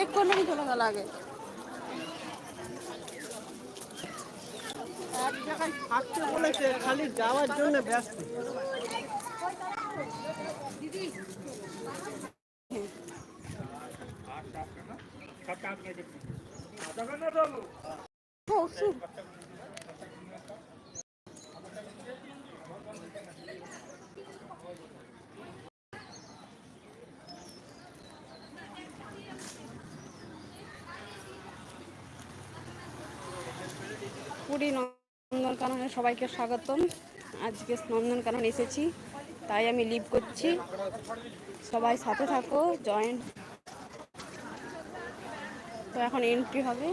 Check করলে কি চলে গেল আগে এক জায়গায় থাকতে বলেছে খালি যাওয়ার জন্য ব্যস্ত। ও, সু- পুরী নন্দনকাননে সবাইকে স্বাগতম। আজকে নন্দনকানন এসেছি, তাই আমি লিভ করছি। সবাই সাথে থাকো জয়েন্ট তো এখন এন্ট্রি হবে।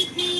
দুদিন হলো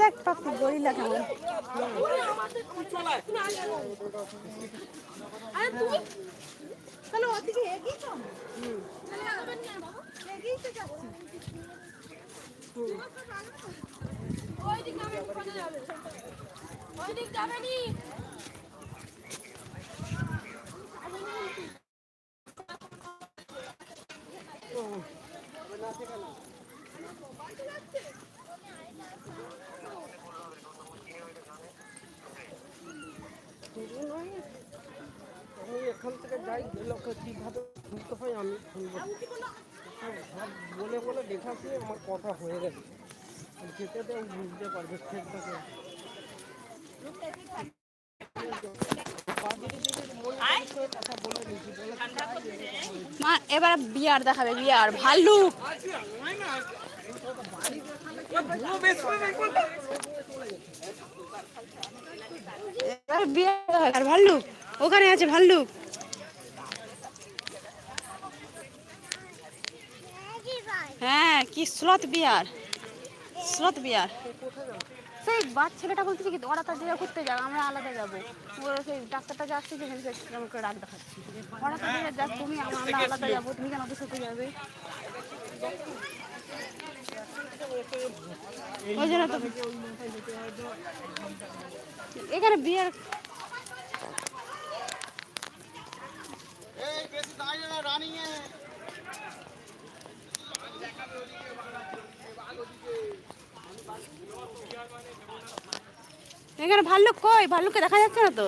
দেখ পাখি গরিলা কেমন যাচ্ছি ওইদিক যাবে যাবে। ওইদিক যাবে নি? ওকে কীভাবে হয় আমি হ্যাঁ, সব বলে বলে দেখাচ্ছি আমার কথা হয়ে গেছে। তো বুঝতে পারবে মা এবার বিয়ার দেখাবে বিয়ার ভাল্লুক। এবার বিয়ার ভাল্লুক। ওখানে আছে ভাল্লুক। হ্যাঁ কি স্লথ বিয়ার? স্লথ বিয়ার। সেই বাচ্চা ছেলেটা বলতেছে কি ওরা তার জায়গা ঘুরতে যাবে আমরা আলাদা যাব। ওরা সেই ডাক্তারটা যে আসছে সেখানে সে আমাকে ডাক দেখাচ্ছি। ওরা তার জায়গায় যাক তুমি আমরা আলাদা যাব তুমি কেন ওদের সাথে যাবে? ওই জন্য তো এখানে বিয়ের এখানে ভাল্লুক কই? ভাল্লুককে দেখা যাচ্ছে না তো?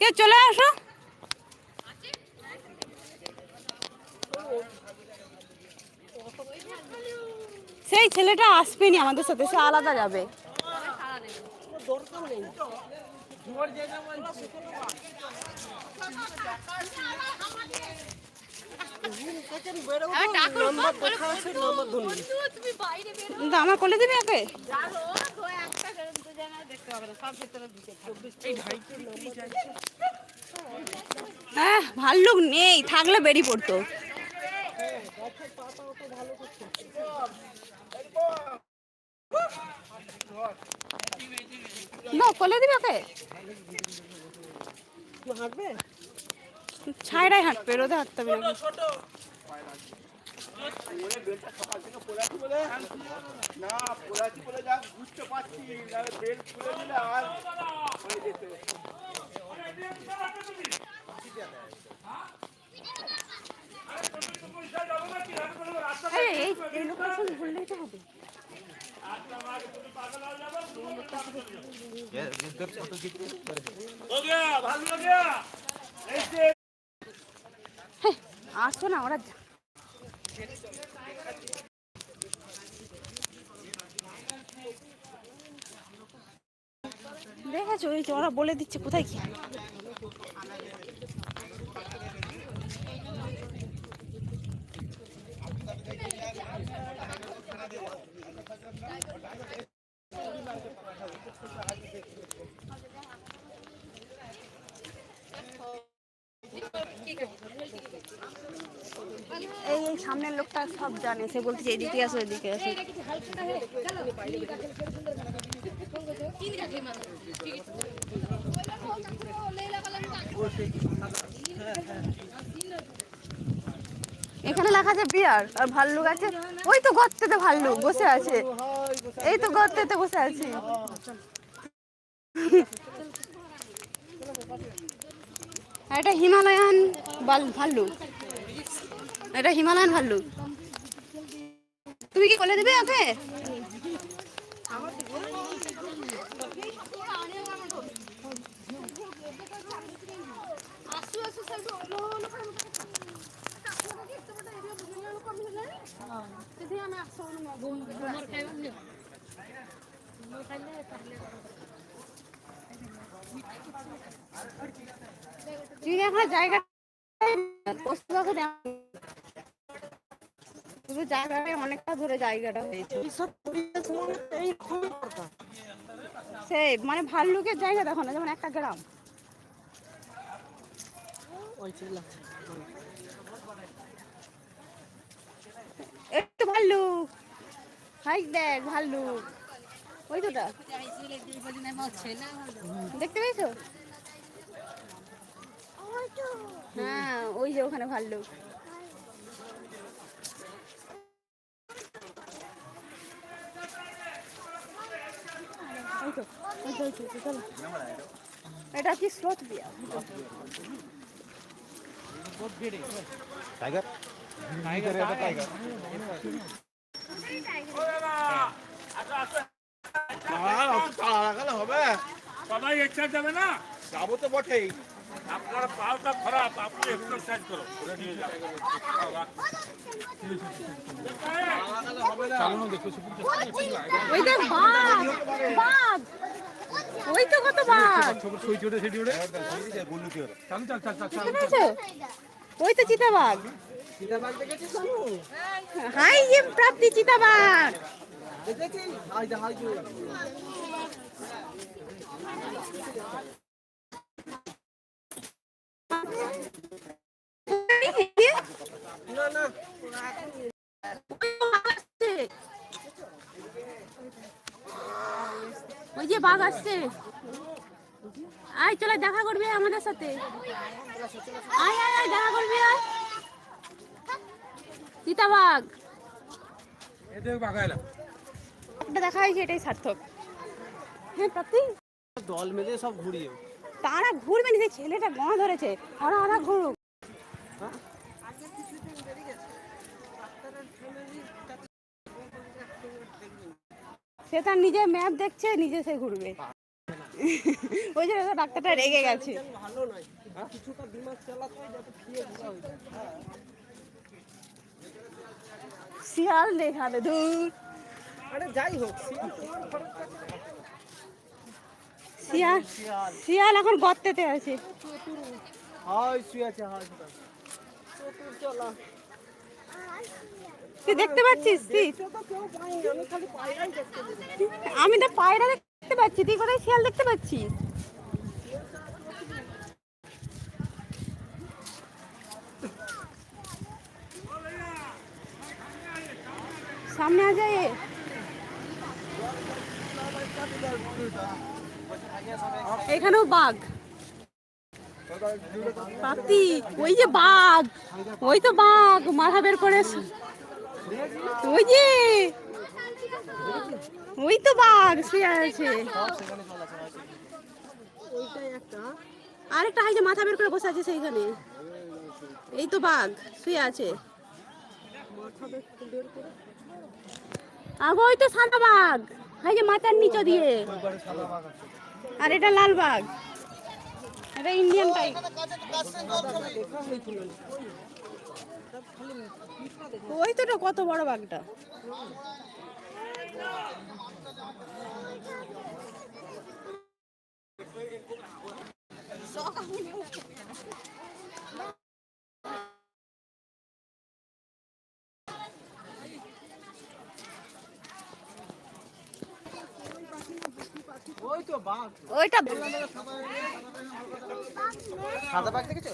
কে, চলে আসো। সেই ছেলেটা আসবেনি আমাদের সাথে, সে আলাদা যাবে। দরকার নেই নাম্বার দেখা আছে নাম্বার ধরুন তুমি বাইরে বের কিন্তু আমার কোলে দিবি ওকে? জানো তো একটা দুজনে দেখতে হবে না সব ভেতরে ঢুকে হ্যাঁ ভাল্লুক নেই থাকলে বেরিয়ে পড়তো। না কোলে দিবি ওকে? হাঁটবে? ছায়রাই হাঁটবে রোদে হাঁটতে হবে না না পোলাচি বলে যা বুঝতে পারছি নাহলে বেল খুলে দিলে আর মানে যেতে এই এই এই লোকেশন ভুললেই তো হবে हो गया भालू हो गया ऐसे আসো না ওরা দেখেছ ওই ওরা বলে দিচ্ছে কোথায় কি? সামনের লোকটা সব জানে, সে বলছে এদিকে আসো এদিকে আসো। এখানে লেখা আছে বিয়ার, আর ভাল্লুক আছে। ওই তো গর্তেতে ভাল্লুক, বসে আছে। এই তো গর্তেতে বসে আছে। এটা হিমালয়ান ভাল্লুক। এটা হিমালয়ান ভাল্লুক। তুমি কি করে দেবে ওকে? জায়গা শুধু জায়গাটা অনেকটা ধরে জায়গাটা হয়েছে। সেই মানে ভাল্লুকের জায়গা দেখো না যেমন একটা গ্রাম। একটু ভাল্লুক। হাই দেখ ভাল্লুক। ওই তোটা দেখতে পেয়েছ? হ্যাঁ ওই যে ওখানে ভাল্লুক। তো, চলো। এটা কি স্রোত বিয়া টাইগার টাইগার টাইগার হবে সবাই একসাথে যাবে না? যাব তো বটেই। আপনার পাওটা খারাপ আপনি এক্সারসাইজ করো হাই প্রাপ্তি হাই ওই যে বাঘ আসছে। আয় চলে দেখা করবি আমাদের সাথে। আয় আয় আয় দেখা করবি আয়। এটা দেখা হয়েছে এটাই সার্থক। হ্যাঁ প্রাপ্তি দল মিলে সব ঘুরিয়ে। তারা ঘুরবে না ছেলেটা গা ধরেছে। ওরা ওরা ঘুরুক। সে তার নিজে ম্যাপ দেখছে নিজে সে ঘুরবে। ওই জন্য ডাক্তারটা রেগে গেছে। ভালো নয় কিছুটা দিমাগ চালাতে যাতে ফিরে ঘোরা শিয়াল দেখাবে দূর আরে যাই হোক শিয়াল শিয়াল এখন গর্তেতে আছে। হাই শুয়ে আছে চতুর চলা। দেখতে পাচ্ছিস আমি তো পায়রা দেখতে পাচ্ছি, তুই কোথায় শিয়াল দেখতে পাচ্ছিস? সামনে আ যায় এখানেও বাঘ। পাতি ওই যে বাঘ, ওই তো বাঘ, মাথা বের করে ওই যে ওই তো বাঘ শুয়ে আছে। আরেকটা হাই যে মাথা বের করে বসে আছে সেইখানে। এই তো বাঘ শুয়ে আছে। আগে ওই তো সাদা বাঘ। হাই যে মাথার নিচে দিয়ে। আর এটা লাল বাঘ। এটা ইন্ডিয়ান টাইপ ওই তো কত বড় বাঘটা। ওইটা সাদা বাঘ দেখেছ?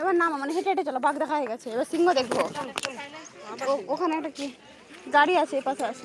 এবার নামা মানে হেঁটে হেঁটে চলো বাঘ দেখা হয়ে গেছে। এবার সিংহ দেখব। ওখানে একটা কি গাড়ি আছে এই পাশে আছে।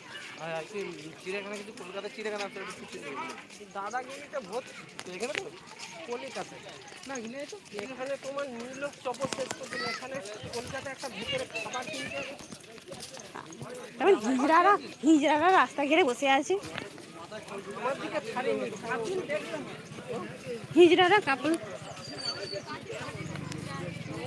চিড়িয়াখানা কিন্তু কলকাতা চিড়িয়াখানা আছে দাদাগিরিতে ভোট এখানে তো? কলিকাতায়। না এখানে তো? এখানে তোমার নীলক চপর শেষ করতে এখানে কলকাতা একটা ভিতরে খাবার কিনতে তারপর হিজড়ারা হিজড়ারা রাস্তা ঘিরে বসে আছে। আমার দিকে ছাড়িনি। কার্টুন দেখলাম। হিজড়ারা কাপড়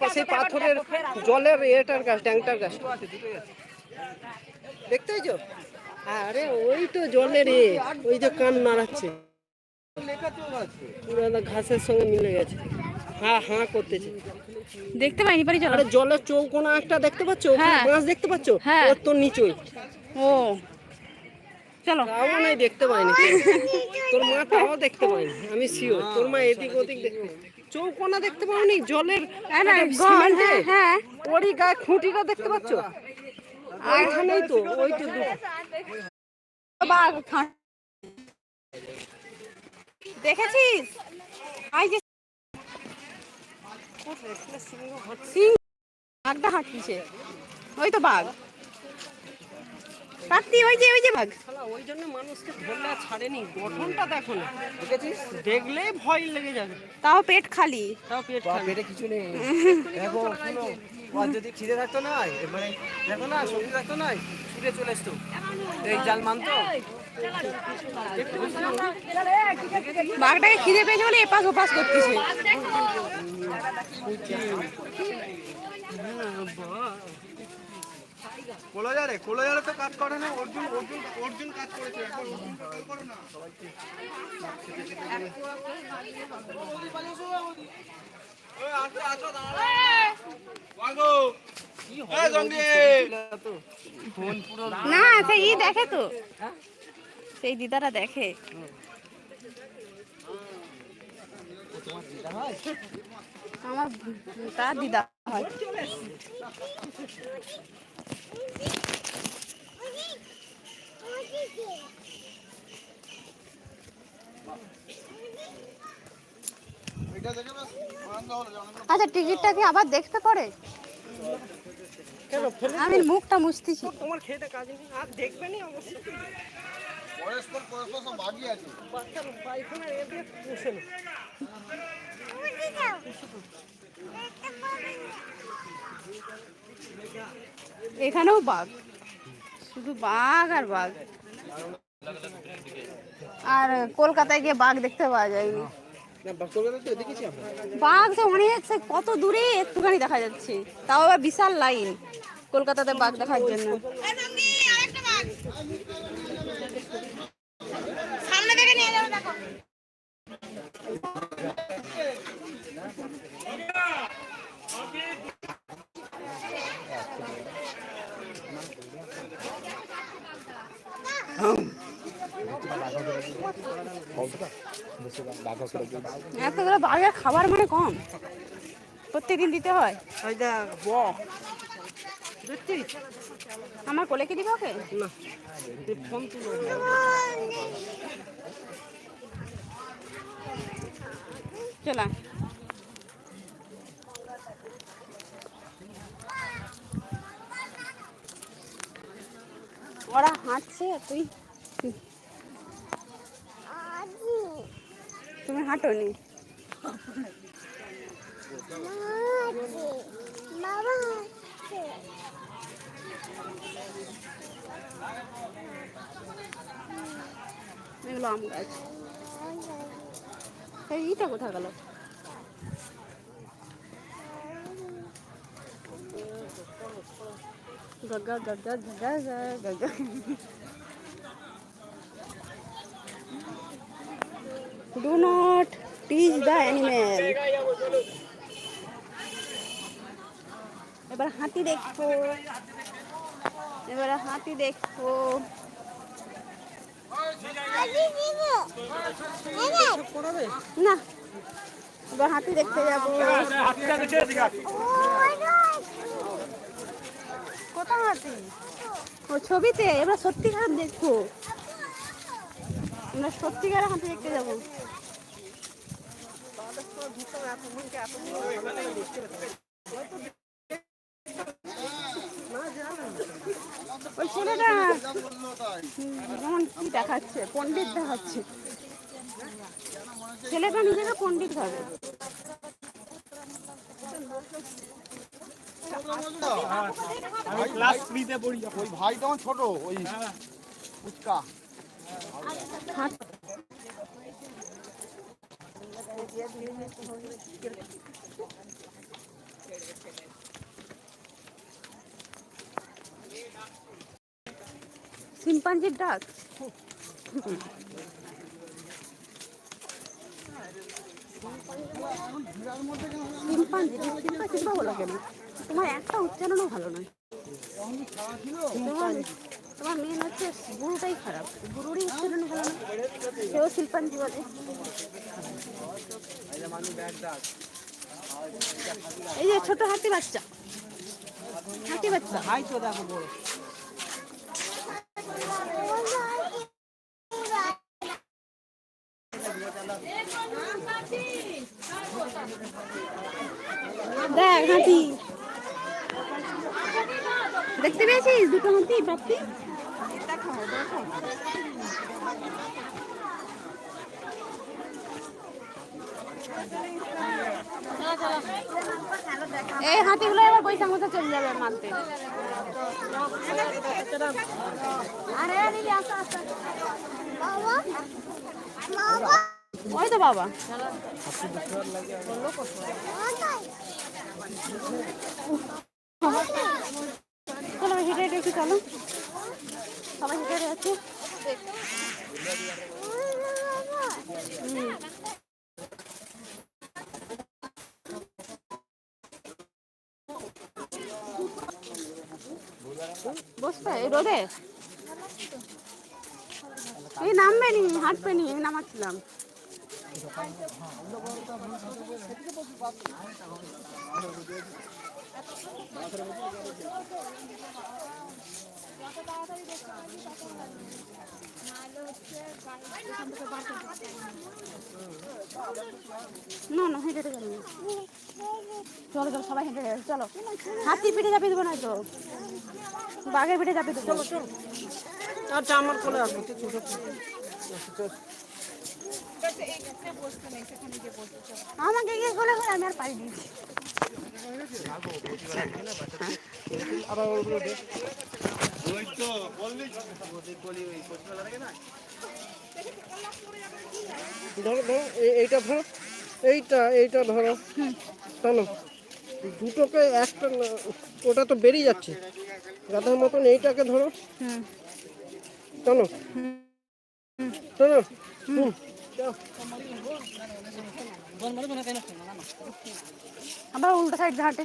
পাশে পাথরের জলের এটার গাছ ট্যাঙ্কটার গাছ দেখতে আরে ওই তো জলের এ, ওই কান ঘাসের সঙ্গে মিলে গেছে। হ্যাঁ হ্যাঁ করতেছে। দেখতে পাইনি পারি চলো। আরে জলের চৌকোনা একটা দেখতে পাচ্ছ? ওখানে হ্যাঁ। দেখতে পাচ্ছ? হ্যাঁ। ওর তো নিচই। ও। চলো। তাও মনে হয় দেখতে পাইনি। তোর মা তাও দেখতে পাইনি আমি শিওর তোর মা এদিক ওদিক দেখতে চৌকোনা দেখতে পাওনি? জলের? হ্যাঁ, ওরই গায়ে খুঁটিটা দেখতে পাচ্ছ? ওইখানেই তো ওই তো দেখেছিস? আই যে সিং বাঘটা হাঁটছে। ওই তো বাঘ। কাটতি ওই যে ওই যে বাঘ। ওই জন্য মানুষকে ধরলে আর ছাড়েনি। গঠনটা দেখো না। দেখেছিস? দেখলেই ভয় লেগে যাবে। তাও পেট খালি। তাও পেট খালি। পেটে কিছু নেই। দেখো আর যদি খিদে থাকতো না মানে দেখো না সবজি থাকতো না ছুটে চলে আসতো এই জাল মানতো বাঘটাকে খিদে পেয়েছে বলে এপাশ ওপাশ করতেছে। কোলাজারে কোলাজারে তো কাজ করে না, অর্জুন অর্জুন অর্জুন কাজ করেছে না। দেখে তো। সেই দিদারা দেখে। আমার তার দিদা হয়। আচ্ছা টিকিটটা কি আবার দেখতে পারে আমি মুখটা মুছতেছি। তোমার খেতে কাজ নেই আর দেখবে না অবশ্যই। পরস্পর পরস্পর সব ভাগই আছে। পুষে না। এখানেও বাঘ। শুধু বাঘ আর বাঘ। আর কলকাতায় গিয়ে বাঘ দেখতে পাওয়া যায়নি। বাঘ তো অনেক কত দূরে একটুখানি দেখা যাচ্ছে। তাও আবার বিশাল লাইন। কলকাতাতে বাঘ দেখার জন্য। এতগুলো বাঘের খাবার মানে কম। প্রত্যেকদিন দিতে হয়। আমার কোলে কি দিবে ওকে? চলা ওরা হাঁটছে তুই? তুমি হাঁটো নি এগুলো আম গাছ। এই ইটা কোথায় গেল? গাগা গাগা গাগা Gaga do not teach the animal এবার হাতি দেখো। এবারে হাতি দেখো। না এবার হাতি দেখতে যাব। কোথায় হাতি? ও ছবিতে এবার সত্যিকার দেখব আমরা সত্যিকার হাতি দেখতে যাব। ওই ছেলেটা যেমন কি দেখাচ্ছে? পণ্ডিত দেখাচ্ছে। ছেলেটা নিজেকে পণ্ডিত ভাবে। আমি ক্লাস থ্রিতে পড়ি ওই ছোট ওই ফুচকা হাত শিম্পাঞ্জির ডাক শিম্পাঞ্জি শিম্পা শিম্পা বলো কেন? তোমার একটা উচ্চারণও ভালো নয়। তোমার তোমার মেন হচ্ছে, গুরুটাই খারাপ। গুরুরই উচ্চারণ ভালো না সেও শিল্পাঞ্জি বলে। এই যে ছোট হাতি বাচ্চা। হাতি বাচ্চা। ভাই তো দেখো বড় দেখ হাতি। দেখতে পেয়েছিস দুটো হাতি প্রাপ্তি এই হাতিগুলো এবার বৈশাখ মতো চলে যাবে মানতে। ওই তো বাবা। চলো হেঁটে হেঁটে চলো। সবাই হেঁটে হেঁটে যাচ্ছে এই রোদে এই নামবে নি হাঁটবে নি নামাচ্ছিলাম। না। না হেঁটে। চলো চলো সবাই হেঁটে হেঁটে চলো। হাতি পিঠে চাপিয়ে দেবো না তো বাঘের পিঠে চাপিয়ে দেবো চলো চলো। আচ্ছা আমার কোলে আসো। তুই আমাকে গিয়ে আমি আর পারি দিয়েছি ওই ধরো ধরো, এই- এইটা ধরো। এইটা এইটা ধরো। টানো। দুটোকে একটা ওটা তো বেরিয়ে যাচ্ছে। গাধার মতন এইটাকে ধরো। টানো। টানো। আমরা উল্টো সাইড ঘাটে